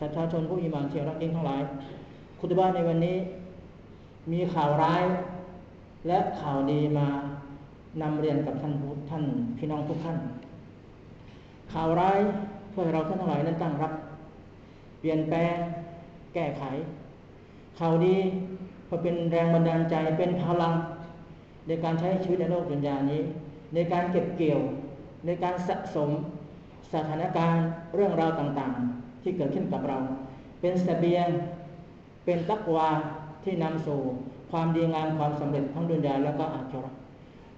สัทธาชนผู้อิมานเชียรักยิ่งทั้งหลาย คุตบ้านในวันนี้ มีข่าวร้าย และข่าวดีมานำเรียนกับท่านท่านพี่น้องทุกท่าน ข่าวร้ายเพื่อเราท่านทั้งหลายนั้นตั้งรับ เปลี่ยนแปลง แก้ไข ข่าวดีเพื่อเป็นแรงบันดาลใจเป็นพลัง ในการใช้ชีวิตในโลกดุนยานี้ ในการเก็บเกี่ยวในการสะสมสถานการณ์เรื่องราวต่างๆ ที่เกิดขึ้นกับเรา เป็นสเสบียงเป็นตักวาที่นำสู่ความดีงามความสำเร็จทั้งดุนยาแล้วก็อาครา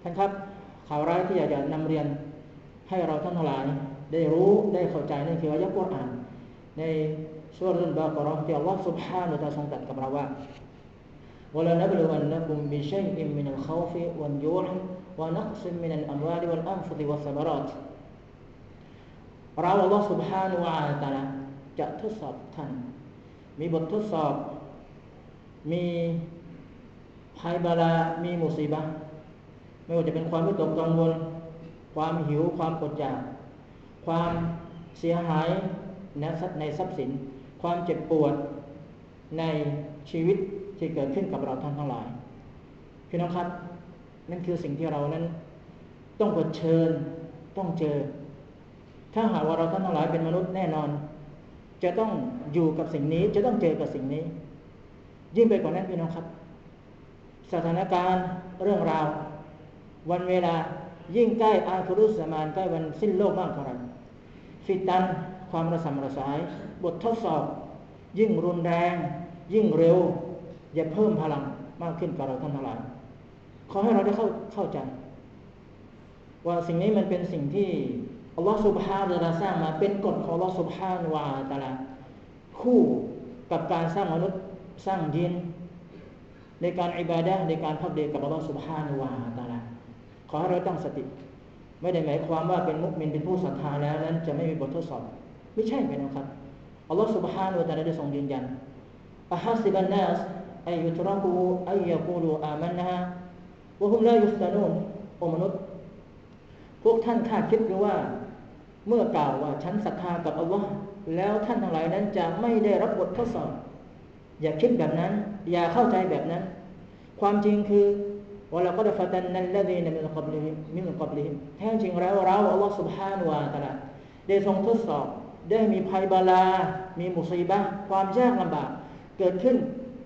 ท่านครับข่าวร้ายที่อยากจะนำเรียนให้เราท่านทั้งหลายได้รู้ได้เข้าใจนั่นคืออายะกุรอานในสุรบากรอที่อัลลอฮฺ سبحانه และ تعالى ทรงตรัสกับเราว่า ولنبلونكم بشيء من الخوف والجوع ونقص من الأموال والأنفس والثمرات เราอัลลอฮฺ سبحانه และ تعالى จะทดสอบท่าน มีบททดสอบ มีภัยบาลามีมุสีบะไม่ว่าจะเป็นความวิตกกังวล ความหิวความอดอยาก ความเสียหายในทรัพย์สิน ความเจ็บปวดในชีวิตที่เกิดขึ้นกับเราท่านทั้งหลายพี่น้องครับ นั่นคือสิ่งที่เรานั้น ต้องเผชิญต้องเจอ ถ้าหากว่าเราท่านทั้งหลายเป็นมนุษย์แน่นอน จะต้องอยู่กับสิ่งนี้ จะต้องเจอกับสิ่งนี้ ยิ่งไปกว่านั้นพี่น้องครับ สถานการณ์เรื่องราว วันเวลายิ่งใกล้อาคุรุสมานใกล้วันสิ้นโลกมากเท่าไหร่ฟิตันความระสำระสาย บททดสอบ ยิ่งรุนแรง ยิ่งเร็ว อย่าเพิ่มพลังมากขึ้นกับเราท่านทั้งหลายขอให้เราได้เข้าเข้าใจ ว่าสิ่งนี้มันเป็นสิ่งที่ อัลลอฮฺสุบฮานะลาสร้างมาเป็นกฎของอัลลอฮฺสุบฮานวาตาลาคู่กับการสร้างมนุษย์สร้างยิน ในการอิบาดะในการพักเดกับอัลลอฮฺสุบฮานวาตาลาขอให้เราตั้งสติ ไม่ได้หมายความว่าเป็นมุกมินเป็นผู้ศรัทธาแล้วนั้นจะไม่มีบททดสอบ ไม่ใช่ไหมนะครับอัลลอฮฺสุบฮานวาตาลาได้ทรงยืนยันอะฮัสิบันนัสอัยุตรักูอัยกูลูอามันนะวะฮุมลายุสตานูนโอมนุษย์ พวกท่านคาดคิดหรือว่า เมื่อกล่าวว่าฉันศรัทธากับอัลลอฮ์แล้วท่านทั้งหลายนั้นจะไม่ได้รับบททดสอบ อย่าคิดแบบนั้น อย่าเข้าใจแบบนั้น ความจริงคือว่าเราก็ได้ฟัตันนั้นละดีนมิลกับลิฮิมมิลกับลิฮิมแท้จริงแล้วเราอัลลอฮ์ سبحانه และ تعالى ได้ทรงทดสอบ ได้มีภัยบาลา มีมุสีบะความยากลำบาก เกิดขึ้น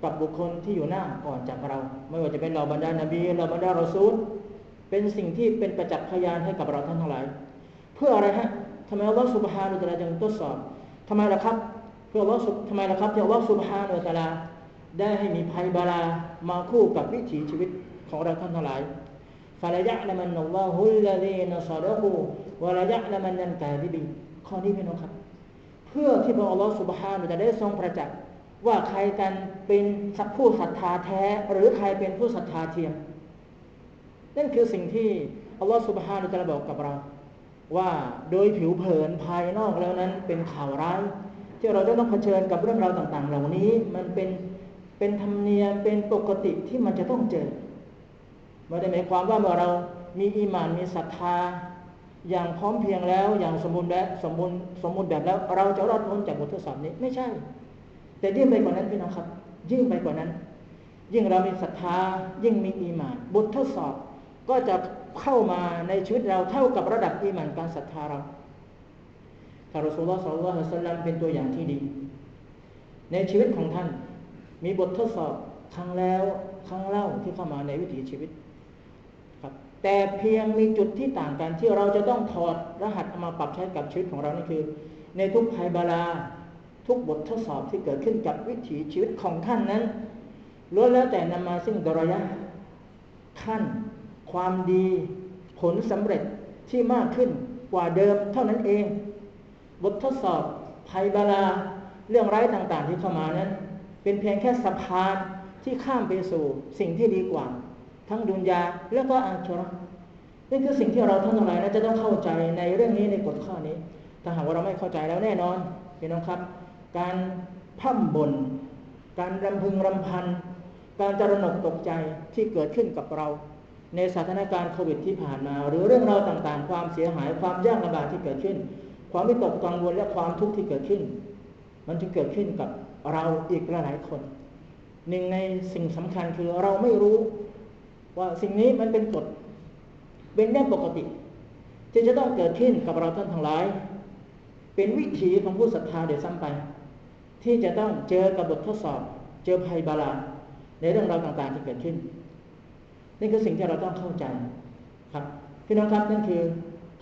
กับบุคคลที่อยู่หน้าก่อนจากเรา ไม่ว่าจะเป็นเราบรรดานาบีเราบรรดารอซูล เป็นสิ่งที่เป็นประจักษ์พยานให้กับเราท่านทั้งหลาย เพื่ออะไรฮะ ทำไมอัลลอฮฺสุบฮานุตะลาจึงทดสอบทำไมล่ะครับเพื่ออัลลอฮฺทำไมล่ะครับที่อัลลอฮฺสุบฮานุตะลาได้ให้มีภัยบาลามาคู่กับวิถีชีวิตของเราท่านทั้งหลายฟาลยะละมันอัลลอฮุลลาดีนซาดะฮูวะลยะละมันนันกาดิบีข้อนี้พี่น้องครับ เพื่อที่พระอัลลอฮฺสุบฮานุจะได้ทรงประจักษ์ว่าใครกันเป็นผู้ศรัทธาแท้ หรือใครเป็นผู้ศรัทธาเทียมนั่นคือสิ่งที่อัลลอฮฺสุบฮานุตะลาบอกกับเรา ว่าโดยผิวเผินภายนอกแล้วนั้นเป็นข่าวร้ายที่เราจะต้องเผชิญกับเรื่องราวต่าง ๆ เหล่านี้มันเป็นเป็นธรรมเนียมเป็นปกติที่มันจะต้องเจอไม่ได้หมายความว่าเมื่อเรามีอีมานมีศรัทธา อย่างพร้อมเพียงแล้ว อย่างสมบูรณ์แบบสมบูรณ์สมบูรณ์แบบแล้ว เราจะรอดพ้นจากบททดสอบนี้ไม่ใช่ แต่ยิ่งไปกว่านั้นพี่น้องครับ ยิ่งไปกว่านั้น ยิ่งเรามีศรัทธายิ่งมีอีมาน บททดสอบก็จะ เข้ามาในชีวิตเราเท่ากับระดับอีมานการศรัทธาเราถ้ารอสูลลอฮ์สัลลัลลอฮุอะลัยฮิลัมเป็นตัวอย่างที่ดี ในชีวิตของท่านมีบททดสอบครั้งแล้วครั้งเล่าที่เข้ามาในวิถีชีวิตครับ แต่เพียงมีจุดที่ต่างกันที่เราจะต้องถอดรหัสมาปรับใช้กับชีวิตของเรานั่นคือ ในทุกภัยบาลาทุกบททดสอบที่เกิดขึ้นกับวิถีชีวิตของท่านนั้นล้วนแล้วแต่นำมาซึ่งดรยะขั้น ความดีผลสำเร็จที่มากขึ้นกว่าเดิมเท่านั้นเอง บททดสอบภัยบาลาเรื่องร้ายต่างๆที่เข้ามานั้น เป็นเพียงแค่สะพานที่ข้ามไปสู่สิ่งที่ดีกว่า ทั้งดุนยาแล้วก็อัชรนี่คือสิ่งที่เราท่านทั้งหลายนะจะต้องเข้าใจในเรื่องนี้ในกฎข้อนี้ถ้าหากว่าเราไม่เข้าใจแล้วแน่นอนพี่น้องครับ การพั่มบนการรำพึงรำพัน การจรนกตกใจที่เกิดขึ้นกับเรา ในสถานการณ์โควิดที่ผ่านมา หรือเรื่องราวต่างๆ ความเสียหายความยากลำบากที่เกิดขึ้น ความวิตกกังวลและความทุกข์ที่เกิดขึ้น มันจึงเกิดขึ้นกับเราอีกหลายคน หนึ่งในสิ่งสำคัญคือเราไม่รู้ ว่าสิ่งนี้มันเป็นกฎเป็นเรื่องปกติ ที่จะต้องเกิดขึ้นกับเราท่านทั้งหลาย เป็นวิถีของผู้ศรัทธาเดี๋ยวซ้ำไป ที่จะต้องเจอกับบททดสอบ เจอภัยบาลาในเรื่องราวต่างๆที่เกิดขึ้น นี่คือสิ่งที่เราต้องเข้าใจครับพี่น้องครับนั่นคือ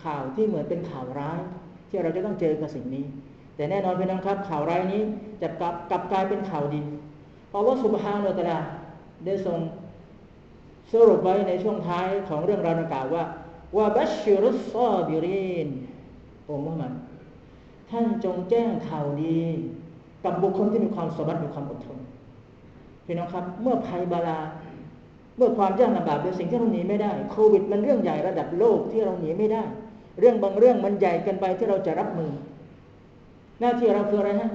ข่าวที่เหมือนเป็นข่าวร้าย ที่เราจะต้องเจอกับสิ่งนี้ แต่แน่นอนพี่น้องครับ ข่าวร้ายนี้จะกลับกลับกลายเป็นข่าวดี เพราะว่าสุภาโนตระได้ทรงสรุปไว้ในช่วงท้ายของเรื่องราวดังกล่าวว่าว่าบัชชิรุสซอบิรินโอ้มุฮัมมัดท่านจงแจ้งข่าวดี กับบุคคลที่มีความสมบัติมีความอดทนพี่น้องครับ เมื่อภัยบาลา เมื่อความยากลำบากเป็นสิ่งที่เราหนีไม่ได้โควิดมันเรื่องใหญ่ระดับโลกที่เราหนีไม่ได้ เรื่องบางเรื่องมันใหญ่เกินไปที่เราจะรับมือ หน้าที่เราคืออะไรฮะ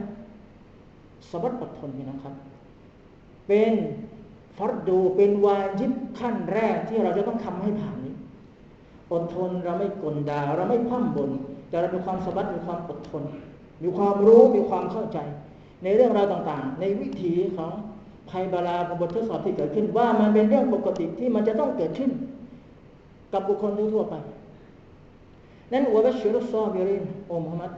สบัดอดทนพี่น้องครับ เป็นฟัดดูเป็นวาจิบขั้นแรกที่เราจะต้องทำให้ผ่านนี้ อดทนเราไม่กลดาเราไม่พั่มบนแต่เรามีความสบัดมีความอดทน มีความรู้มีความเข้าใจ ในเรื่องราวต่างๆ ในวิถีของ ภัยบาลาของบททดสอบที่เกิดขึ้น ว่ามันเป็นเรื่องปกติที่มันจะต้องเกิดขึ้น กับบุคคลทั่วไป นั้นอัวบัชรุซอบิรินโอมฮัมมัด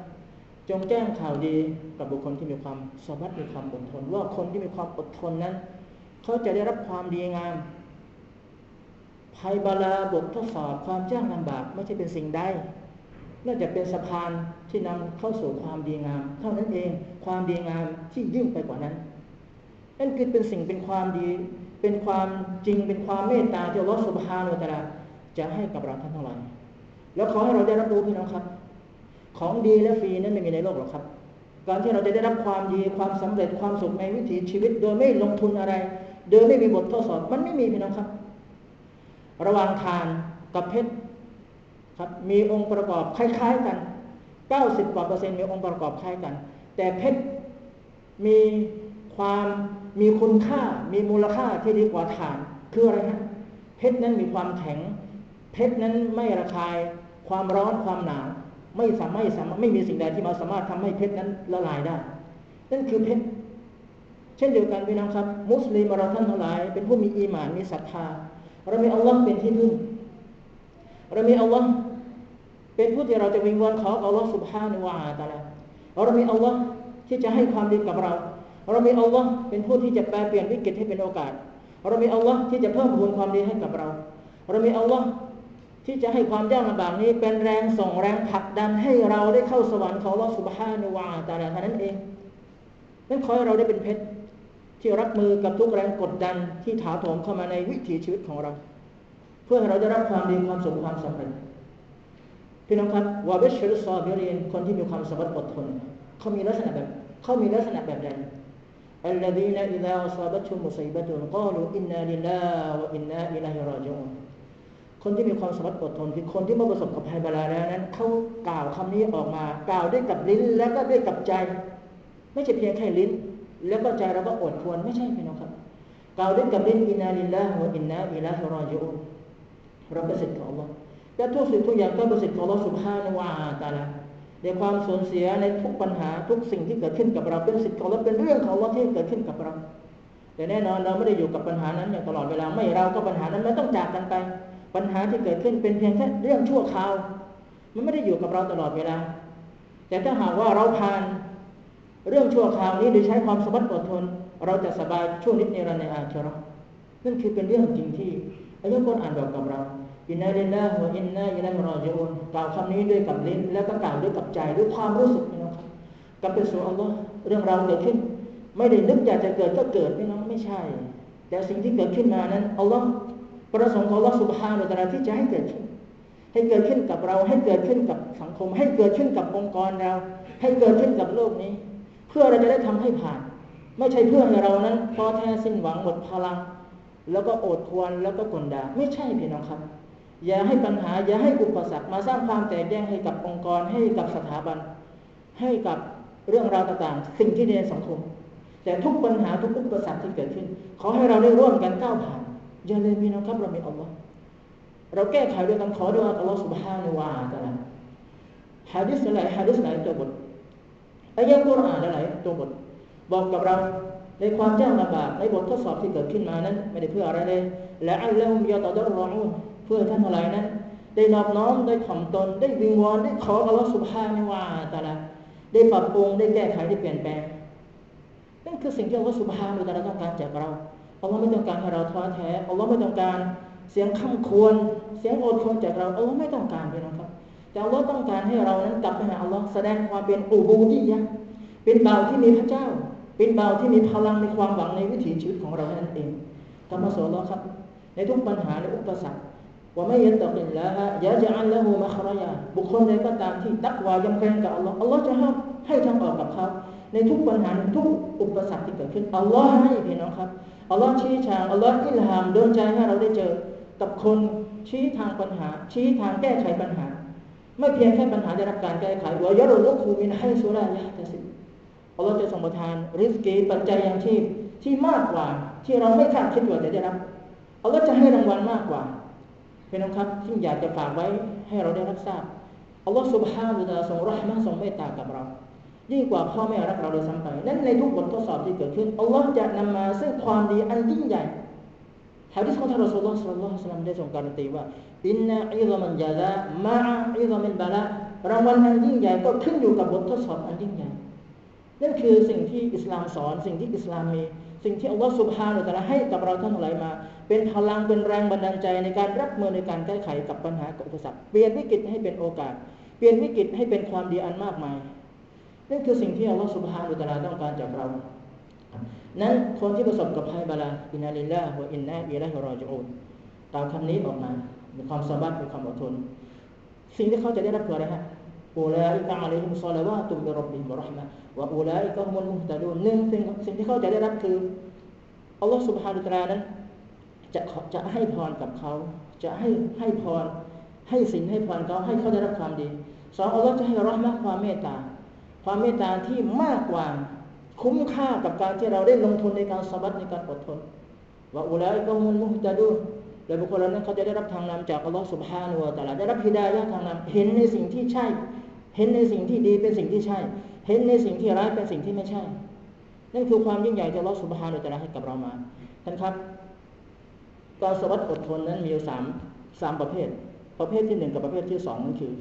จงแจ้งข่าวดีกับบุคคลที่มีความสบัดมีความอดทน ว่าคนที่มีความอดทนนั้น เขาจะได้รับความดีงามภัยบาลาบททดสอบความยากลำบากไม่ใช่เป็นสิ่งใดน่าจะเป็นสะพานที่นำเข้าสู่ความดีงาม เท่านั้นเองความดีงามที่ยิ่งไปกว่านั้น นั่นคือเป็นสิ่งเป็นความดี เป็นความจริงเป็นความเมตตาที่อัลลอฮฺสุบฮานุตะลาจะให้กับเราท่านทั้งหลายแล้วขอให้เราได้รับรู้พี่น้องครับ ของดีและฟรีนั้นไม่มีในโลกหรอกครับการที่เราจะได้รับความดีความสำเร็จความสุขในวิถีชีวิต โดยไม่ลงทุนอะไร โดยไม่มีบททดสอบมันไม่มีพี่น้องครับ ระหว่างทานกับเพชรครับมีองค์ประกอบคล้ายๆกัน 90กว่าเปอร์เซ็นต์มีองค์ประกอบคล้ายกัน แต่เพชรมี ความมีคุณค่ามีมูลค่าที่ดีกว่าถ่านคืออะไรฮะเพชรนั้นมีความแข็ง เพชรนั้นไม่ระคายความร้อนความหนาวไม่สามารถไม่สามารถไม่มีสิ่งใดที่มาสามารถทำให้เพชรนั้นละลายได้ นั่นคือเพชรเช่นเดียวกันพี่น้องครับ มุสลิมเราท่านทั้งหลาย เป็นผู้มีอีหมานมีศรัทธาเรามีอัลลอฮ์เป็นที่พึ่งเรามีอัลลอฮ์เป็นผู้ที่เราจะวิงวอนขออัลลอฮ์สุบฮานุวาตาลาเรามีอัลลอฮ์ที่จะให้ความดีกับเรา เรามีอัลลอฮ์เป็นผู้ที่จะแปลเปลี่ยนวิกฤตให้เป็นโอกาส เรามีอัลลอฮ์ที่จะเพิ่มพูนความดีให้กับเรา เรามีอัลลอฮ์ที่จะให้ความยากลำบากนี้เป็นแรงส่งแรงผลักดันให้เราได้เข้าสวรรค์ของอัลลอฮ์สุบฮานุวาตาลาเท่านั้นเองนั่นขอให้เราได้เป็นเพชรที่รับมือกับทุกแรงกดดันที่ถาโถมเข้ามาในวิถีชีวิตของเรา เพื่อให้เราได้รับความดีความสุขความสำเร็จพี่น้องครับวาเบชรุซอเบรียนคนที่มีความสมบัติอดทนเขามีลักษณะแบบเขามีลักษณะแบบใด الذين إذا أصابتهم مصيبة قالوا إنا لله وإنا إليه راجعون คนที่มีความสมรรถอดทนคือคนที่เมื่อประสบกับภัยบาลาแล้วนั้นเขากล่าวคำนี้ออกมา กล่าวด้วยกับลิ้นแล้วก็ด้วยกับใจ ไม่ใช่เพียงแค่ลิ้น แล้วก็ใจเราก็อดทนไม่ใช่พี่น้องครับ กล่าวด้วยกับลิ้นอินนาลิลลาฮ์วะอินนาอิลาฮิรอจิอุนเราเป็นสิทธิ์ของ Allah และทุกสิ่งทุกอย่างก็เป็นสิทธิ์ของ Allah سبحانه แล เดี๋ยวความสูญเสียในทุกปัญหาทุกสิ่งที่เกิดขึ้นกับเราเป็นสิทธิ์ของเราเป็นเรื่องของเราที่เกิดขึ้นกับเรา แต่แน่นอนเราไม่ได้อยู่กับปัญหานั้นอย่างตลอดเวลาไม่เราก็ปัญหานั้นไม่ต้องจากกันไป ปัญหาที่เกิดขึ้นเป็นเพียงแค่เรื่องชั่วคราว มันไม่ได้อยู่กับเราตลอดเวลา แต่ถ้าหากว่าเราผ่านเรื่องชั่วคราวนี้โดยใช้ความสมัติอดทน เราจะสบายช่วงนิดนิรันดร์ในอาชีพนั่นคือเป็นเรื่องจริงที่อัลลอฮ์อ่านบอกกับเรา อินนาลิลลาฮวอินนาอิลัยฮิรอจิอุนกล่าวคำนี้ด้วยกับลิ้น แล้วก็กล่าวด้วยกับใจด้วยความรู้สึกนี่นะครับกับเป็นสู่อัลลอฮ์เรื่องราวเกิดขึ้น ไม่ได้นึกอยากจะเกิดก็เกิดไม่น้องไม่ใช่ แต่สิ่งที่เกิดขึ้นมานั้นอัลลอฮ์ประสงค์ของอัลลอฮ์สุบฮานุตะลาที่จะให้เกิดขึ้น ให้เกิดขึ้นกับเรา ให้เกิดขึ้นกับสังคม ให้เกิดขึ้นกับองค์กรเรา ให้เกิดขึ้นกับโลกนี้ เพื่อเราจะได้ทำให้ผ่าน ไม่ใช่เพื่อให้เรานั้นพอแท้สิ้นหวังหมดพลัง แล้วก็โอดควรแล้วก็กลดาไม่ใช่พี่น้องครับ อย่าให้ปัญหา อย่าให้อุปสรรคมาสร้างความแตกแยกให้กับองค์กร ให้กับสถาบัน ให้กับเรื่องราวต่างๆ สิ่งที่ในสังคม แต่ทุกปัญหาทุกอุปสรรคที่เกิดขึ้น ขอให้เราได้ร่วมกันก้าวผ่านอย่าเลยมีนะครับเรามีอัลลอฮ์เราแก้ไขด้วยการขอด้วยอัลลอฮ์สุบฮานุวาตะลาฮะดิษอะไรฮะดิษไหนตัวบทอายะกุรอานหลายตัวบท บอกกับเราในความยากลำบากในบททดสอบที่เกิดขึ้นมานั้น ไม่ได้เพื่ออะไรเลยและอัลลอฮฺยาตอดรออูน เพื่อท่านทั้งหลายนั้น ได้นอบน้อมได้ถ่อมตน ได้วิงวอนได้ขออัลลอฮฺสุบฮานะวาตาลาได้ปรับปรุงได้แก้ไขได้เปลี่ยนแปลงนั่นคือสิ่งที่อัลลอฮฺสุบฮานะตาลาต้องการจากเราอัลลอฮ์ไม่ต้องการให้เราท้อแท้อัลลอฮ์ไม่ต้องการเสียงข้าควร เสียงโอดทนจากเราอัลลอฮ์ไม่ต้องการเลยนะครับ แต่อัลลอฮ์ต้องการให้เรานั้นกลับไปหาอัลลอฮ์แสดงความเป็นอูบูดียะเป็นเบาที่มีพระเจ้า เป็นเบาที่มีพลังในความหวังในวิถีชีวิตของเรานั่นเองธรรมะสอนเราครับ ในทุกปัญหาในอุปสรรค ว่าไม่ยัตกินละฮะยะจะอัลละหูมะครยาบุคคลใดก็ตามที่ตักวายำเกรงกับอัลลอฮ์อัลลอฮ์จะให้ให้ทางออกกับเขาในทุกปัญหาทุกอุปสรรคที่เกิดขึ้นอัลลอฮ์ให้พี่น้องครับอัลลอฮ์ชี้ทางอัลลอฮ์อิลฮามดลใจให้เราได้เจอ กับคนชี้ทางปัญหา ชี้ทางแก้ไขปัญหา ไม่เพียงแค่ปัญหาได้รับการแก้ไขว่ายรลุคูมินให้สุรายะตสิอัลลอฮ์จะส่งประทานริสกีปัจจัยยังชีพที่มากกว่าที่เราไม่คาดคิดว่าจะได้รับอัลลอฮ์จะให้รางวัลมากกว่า พี่น้องครับซึ่อยากจะฝากไว้ให้เราได้รับทราบอัลลอฮ์สุบฮานุตะทรงรหมะทรงเมตตากับเรา ยิ่งกว่าพ่อแม่รักเราโดยซ้ำไปนั้นในทุกบททดสอบที่เกิดขึ้นอัลลอฮ์จะนำมาซึ่งความดีอันยิ่งใหญ่ฮะดิษของท่านรอสูลลอฮ์สัลลัลลอฮุอะลัยฮิวะซัลลัมได้ทรงการันตีว่าอินนาอิซามันจาซามาอิซามินบาละรางวัลอันยิ่งใหญ่ก็ขึ้นอยู่กับบททดสอบอันยิ่งใหญ่นั่นคือสิ่งที่อิสลามสอน สิ่งที่อิสลามมี สิ่งที่อัลลอฮ์สุบฮานุตะลาให้กับเราท่านทั้งหลายมา เป็นพลังเป็นแรงบันดาลใจในการรับมือในการแก้ไขกับปัญหากับอุปสรรคเปลี่ยนวิกฤตให้เป็นโอกาส เปลี่ยนวิกฤตให้เป็นความดีอันมากมายนั่นคือสิ่งที่อัลลอฮฺสุบฮานุตะลาต้องการจากเรา นั้นคนที่ประสบกับภัยบาลาอินาลิลลาฮวอินนาอิลัยฮิรอจิอูนตามคำนี้ออกมามีความสบัดมีความอดทน สิ่งที่เขาจะได้รับคืออะไรฮะอูลาอิกะอะลัยฮิมซอลาวาตุมบิรบบิฮิมวะเราะห์มะวะอูลาอิกะฮุมุลมุฮตะดูนหนึ่งสิ่งสิ่งที่เขาจะได้รับคืออัลลอฮฺสุบฮานุตะลานั้น จะจะให้พรกับเขา จะให้ให้พร ให้สิ่งให้พรเขาให้เขาได้รับความดีสองอัลลอฮฺจะให้ราะห์มะความเมตตา ความเมตตาที่มากกว่าคุ้มค่ากับการที่เราได้ลงทุนในการสบัดในการอดทนว่าอุลัยก็มุนมุฮจะดูและบุคคลเหล่านั้นเขาจะได้รับทางนำจากอัลลอฮฺสุบฮานุวะตาลาได้รับฮิดายะทางนำเห็นในสิ่งที่ใช่ เห็นในสิ่งที่ดีเป็นสิ่งที่ใช่ เห็นในสิ่งที่ร้ายเป็นสิ่งที่ไม่ใช่ นั่นคือความยิ่งใหญ่ที่อัลลอฮฺสุบฮานุวะตาลาให้กับเรามาท่านครับ การสบัดอดทนนั้นมีอยู่สามสามประเภท ประเภทที่หนึ่งกับประเภทที่สองนั่นคือ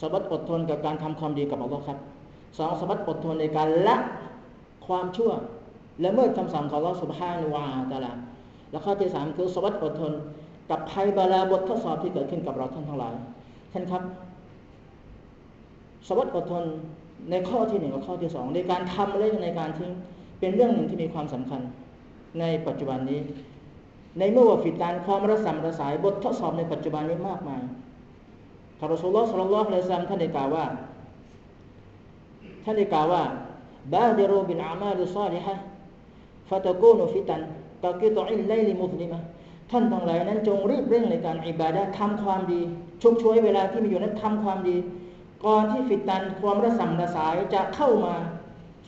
สบัดอดทนกับการทำความดีกับอัลลอฮ์ครับสองสบัดอดทนในการละความชั่ว และเมื่อคำสั่งของอัลลอฮ์สุบฮานวาตาลาแล้วข้อที่สามคือสบัดอดทน กับภัยบาลาบททดสอบที่เกิดขึ้นกับเราท่านทั้งหลายท่านครับสบัดอดทนในข้อที่หนึ่งกับข้อที่สองในการทำและในการทิ้งเป็นเรื่องหนึ่งที่มีความสำคัญในปัจจุบันนี้ ในเมื่อว่าฟิตานความระสำระสายบททดสอบในปัจจุบันนี้มากมายทารอสูลลอฮ์สัลลัลลอฮุอะลัยฮิซัมท่านได้กล่าวว่า ท่านได้กล่าวว่าบาดิรูบิลอามาลิซาลิฮะฟะตะกูนุฟิตันกะกิตอิลไลลิมุซลิมะท่านทั้งหลายนั้นจงรีบเร่งในการอิบาดะทำความดีชุกช่วยเวลาที่มีอยู่นั้นทำความดี ก่อนที่ฟิตันความระสำระสายจะเข้ามา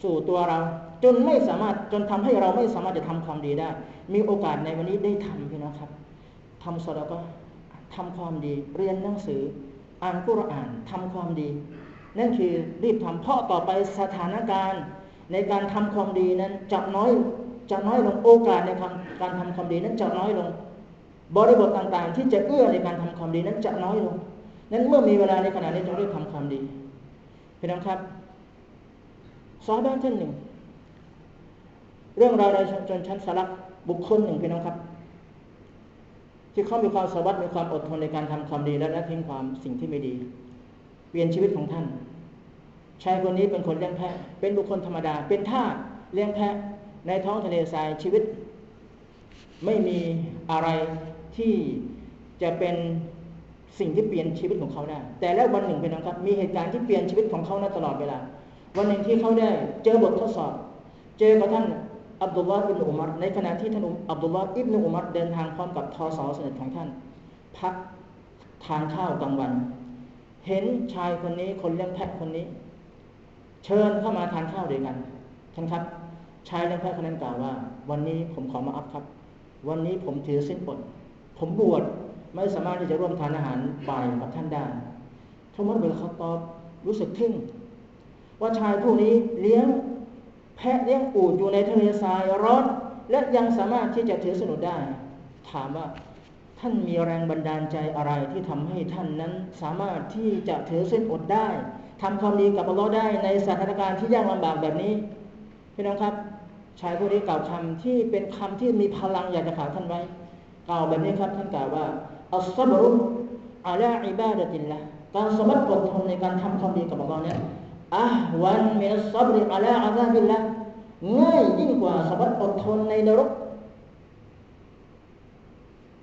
สู่ตัวเรา จนไม่สามารถจนทำให้เราไม่สามารถจะทำความดีได้ มีโอกาสในวันนี้ได้ทำพี่น้องครับทำสละก็ทำความดี เรียนหนังสือ อ่านกุรอานทำความดี นั่นคือรีบทำเพราะต่อไปสถานการณ์ ในการทำความดีนั้นจะน้อยจะน้อยลงโอกาสในการทำความดีนั้นจะน้อยลง บริบทต่างๆ ที่จะเอื้อในการทำความดีนั้นจะน้อยลง นั้นเมื่อมีเวลาในขณะนี้จงรีบทำความดีพี่น้องครับซอบ้านท่านหนึ่ง เรื่องราวในชนชั้นสลักบุคคลหนึ่งพี่น้องครับ ที่เขามีความสวัสดิ์มีความอดทนในการทำความดีและละทิ้งความสิ่งที่ไม่ดีเปลี่ยนชีวิตของท่านชายคนนี้เป็นคนเลี้ยงแพะเป็นบุคคลธรรมดา เป็นทาสเลี้ยงแพะในท้องทะเลทรายชีวิต ไม่มีอะไรที่จะเป็นสิ่งที่เปลี่ยนชีวิตของเขาได้ แต่แล้ววันหนึ่งเป็นนะครับ มีเหตุการณ์ที่เปลี่ยนชีวิตของเขาตลอดเวลา วันหนึ่งที่เขาได้ เจอบททดสอบ เจอกับท่าน อับดุลลาห์อิบนุอุมัรในขณะที่ท่านอับดุลลาห์อิบนุอุมัรเดินทางพร้อมกับทอสอสนิทของท่าน พักทานข้าวกลางวัน เห็นชายคนนี้คนเลี้ยงแพะคนนี้ เชิญเข้ามาทานข้าวด้วยกันท่านครับชายเลี้ยงแพะคนนั้นกล่าวว่า วันนี้ผมขอมาอัพครับ วันนี้ผมถือสิ้นปดผมบวชไม่สามารถที่จะร่วมทานอาหารบ่ายกับท่านได้ทอมัสเบลเขาตอบรู้สึกทึ่งว่าชายผู้นี้เลี้ยง แพะเลี้ยงอูดอยู่ในทะเลทรายร้อน และยังสามารถที่จะถือสนุดได้ ถามว่าท่านมีแรงบันดาลใจอะไรที่ทำให้ท่านนั้นสามารถที่จะถือเส้นอดได้ทำความดีกับอัลลอฮ์ได้ในสถานการณ์ที่ยากลำบากแบบนี้พี่น้องครับชายผู้นี้กล่าวคำที่เป็นคำที่มีพลังอยากจะฝากท่านไว้กล่าวแบบนี้ครับท่านกล่าวว่าอัลซับรุอาลาอิบาดะตินละการสมัครอดทนในการทำความดีกับอัลลอฮ์เนี่ย อะวันมินัสซับริอาลาอาซาบิลละง่ายยิ่งกว่าสมัครอดทนในนรก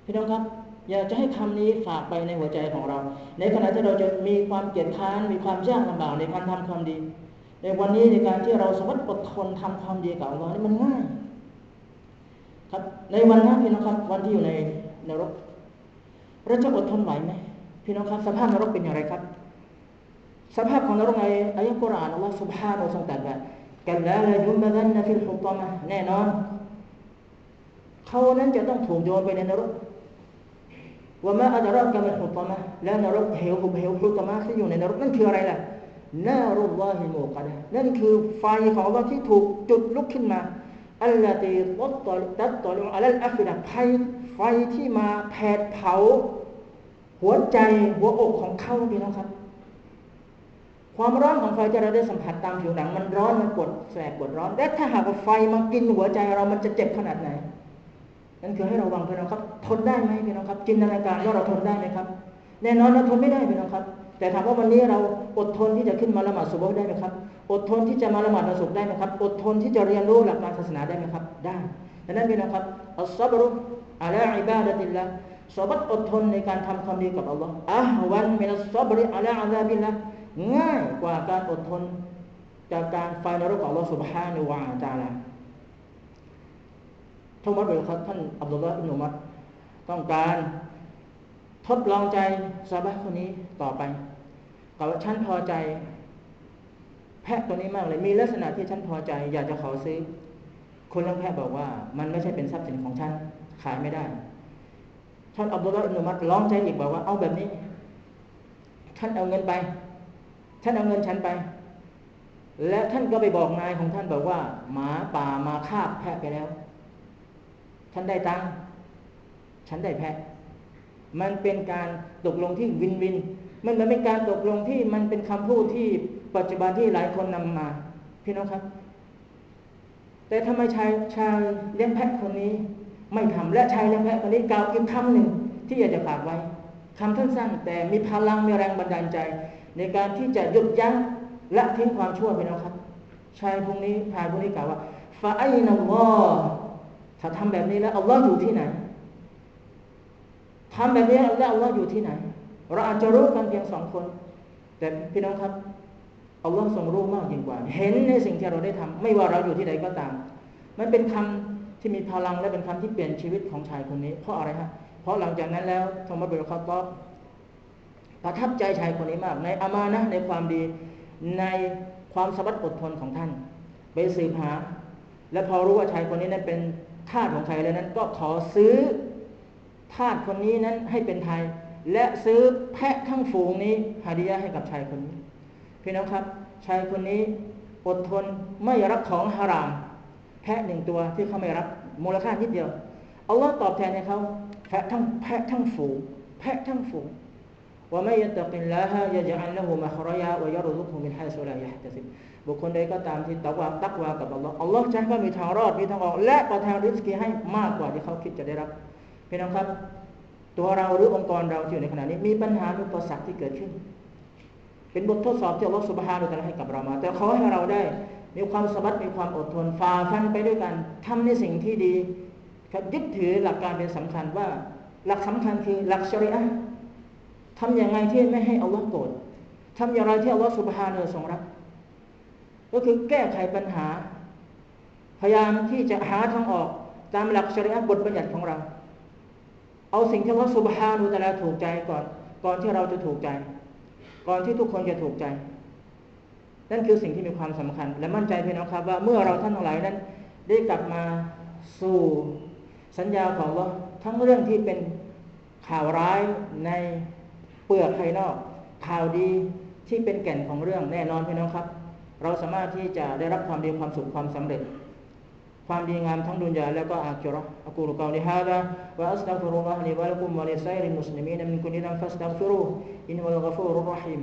พี่น้องครับ อยากจะให้คำนี้ฝากไปในหัวใจของเรา ในขณะที่เราจะมีความเกียจค้านมีความยากลำบากในการทำความดี ในวันนี้ในการที่เราสมมติอดทนทำความดีกับอัลลอฮ์นี่มันง่าย ครับในวันนั้นพี่น้องครับ วันที่อยู่ในนรกเราจะอดทนไหวไหมพี่น้องครับสภาพนรกเป็นอย่างไรครับ สภาพของนรกในอายะกุรอานอัลลอฮฺสุบฮานะทรงตรัสว่ากันลาลายุมดันนะฟิลฮุตมะแน่นอน เขานั้นจะต้องถูกโยนไปในนรกว่ามาอัลลอฮฺกำลังฮุตมะและนรกเหวหุบเหวฮุตมะที่อยู่ในนรกนั่นคืออะไรล่ะนารุลลอฮิโมกัดนั่นคือไฟของเราที่ถูกจุดลุกขึ้นมาอัลลอฮีตัตตอตัตตอลอัลลอัฟดะไฟไฟที่มาแผดเผา หัวใจหัวอกของเขาพี่น้อครับ ความร้อนของไฟที่เราได้สัมผัสตามผิวหนัง มันร้อนมันปวดแสบปวดร้อนและถ้าหากว่าไฟมันกินหัวใจเรามันจะเจ็บขนาดไหนนั่นคือให้เราวางพี่น้องครับ ทนได้ไหมพี่น้องครับ จินตนาการว่าเราทนได้ไหมครับ แน่นอนเราทนไม่ได้พี่น้องครับ แต่ถามว่าวันนี้เราอดทนที่จะขึ้นมาละหมาดสุบฮได้ไหมครับ อดทนที่จะมาละหมาดวันศุกร์ได้ไหมครับ อดทนที่จะเรียนรู้หลักการศาสนาได้ไหมครับ ได้ดังนั้นพี่น้องครับอัลซับรุอะลาอิบาดะติลละสบัดอดทนในการทำความดีกับอัลลอฮ์อะฮวันมินัสซับริอะลาอาซาบิลละ ง่ายกว่าการอดทน จากการไฟนรกของเราสุบฮานุวาจาลาท่านมัดเวลครับท่านอับดุลลาอิบนุมัดต้องการทดลองใจซาบะคนนี้ต่อไปกล่าวว่าฉันพอใจ แพะตัวนี้มากเลย มีลักษณะที่ฉันพอใจ อยากจะขอซื้อ คนเลี้ยงแพะบอกว่า มันไม่ใช่เป็นทรัพย์สินของฉันขายไม่ได้ท่านอับดุลลาอิบนุมัดลองใจอีกบอกว่าเอาแบบนี้ท่านเอาเงินไป ท่านเอาเงินฉันไป และท่านก็ไปบอกนายของท่านบอกว่า หมาป่ามาคาบแพะไปแล้วฉันได้ตังฉันได้แพ้มันเป็นการตกลงที่วินวิน มันมันเป็นการตกลงที่มันเป็นคำพูดที่ปัจจุบันที่หลายคนนำมา พี่น้องครับ แต่ทำไมชายชายเลี้ยงแพะคนนี้ ไม่ทำและชายเลี้ยงแพะคนนี้กล่าวอีกคำหนึ่งที่อยากจะฝากไว้คำสั้นๆแต่มีพลังมีแรงบันดาลใจ ในการที่จะหยุดยั้งและทิ้งความชั่วไปนะครับ ชายพวกนี้ชายพวกนี้กล่าวว่าฟาอินัลลอฮถ้าทำแบบนี้แล้วอัลลอฮ์อยู่ที่ไหนทำแบบนี้แล้วอัลลอฮ์อยู่ที่ไหน เราอาจจะรู้กันเพียงสองคน แต่พี่น้องครับอัลลอฮ์ทรงรู้มากยิ่งกว่า เห็นในสิ่งที่เราได้ทำไม่ว่าเราอยู่ที่ใดก็ตาม มันเป็นคำที่มีพลังและเป็นคำที่เปลี่ยนชีวิตของชายคนนี้ เพราะอะไรฮะเพราะหลังจากนั้นแล้วทมัดเบลคาตอบ ประทับใจชายคนนี้มาก ในอามานะในความดีในความสบัดอดทนของท่านไปสืบหา และพอรู้ว่าชายคนนี้นั้นเป็นทาสของใครแล้วนั้น ก็ขอซื้อทาสคนนี้นั้นให้เป็นไทย และซื้อแพะทั้งฝูงนี้ฮาดิยะให้กับชายคนนี้พี่น้องครับ ชายคนนี้อดทนไม่รับของฮาราม แพะหนึ่งตัวที่เขาไม่รับมูลค่านิดเดียวอัลลอฮ์ตอบแทนให้เขาแพะทั้งแพะทั้งฝูงแพะทั้งฝูง ว่าไม่ยตะกินละฮะยะจัลละหูมะครยะวยารุซุกฮุมินฮสุลายะตะซิบบุคคลใดก็ตามที่ตักวาตักวากับอัลลอฮ์อัลลอฮ์ให้เขามีทางรอดมีทางออก และประทานริสกีให้มากกว่าที่เขาคิดจะได้รับพี่น้องครับ ตัวเราหรือองค์กรเราที่อยู่ในขณะนี้มีปัญหามีอุปสรรคที่เกิดขึ้น เป็นบททดสอบที่อัลลอฮ์สุบฮานุตะลาให้กับเรามา แต่ขอให้เราได้ มีความสบัดมีความอดทนฝ่าฟันไปด้วยกันทำในสิ่งที่ดีครับยึดถือหลักการเป็นสำคัญว่า หลักสำคัญคือหลักชริอะห์ ทำอย่างไรที่ไม่ให้อัลลอฮ์โกรธทำอย่างไรที่อัลลอฮ์สุบฮานุทรงรัก ก็คือแก้ไขปัญหา พยายามที่จะหาทางออกตามหลักชริอะบทบัญญัติของเรา เอาสิ่งที่ว่าสุบฮานุตะลาถูกใจก่อน ก่อนที่เราจะถูกใจ ก่อนที่ทุกคนจะถูกใจ นั่นคือสิ่งที่มีความสำคัญ และมั่นใจพี่น้องครับว่าเมื่อเราท่านทั้งหลายนั้น ได้กลับมาสู่สัญญาของเราทั้งเรื่องที่เป็นข่าวร้ายใน เปลือกภายนอกข่าวดีที่เป็นแก่นของเรื่องแน่นอนพี่น้องครับ เราสามารถที่จะได้รับความดีความสุขความสำเร็จ ความดีงามทั้งดุนยาแล้วก็อาคิรอะห์อักูลุกาวลิฮาดะวะอัสตัฆฟิรุลลอฮะลิวะลักุมวะลิซัยริลมุสลิมีนมินกุลิซัมฟัสตัฆฟิรุอินวัลกัฟูรุรราะฮีม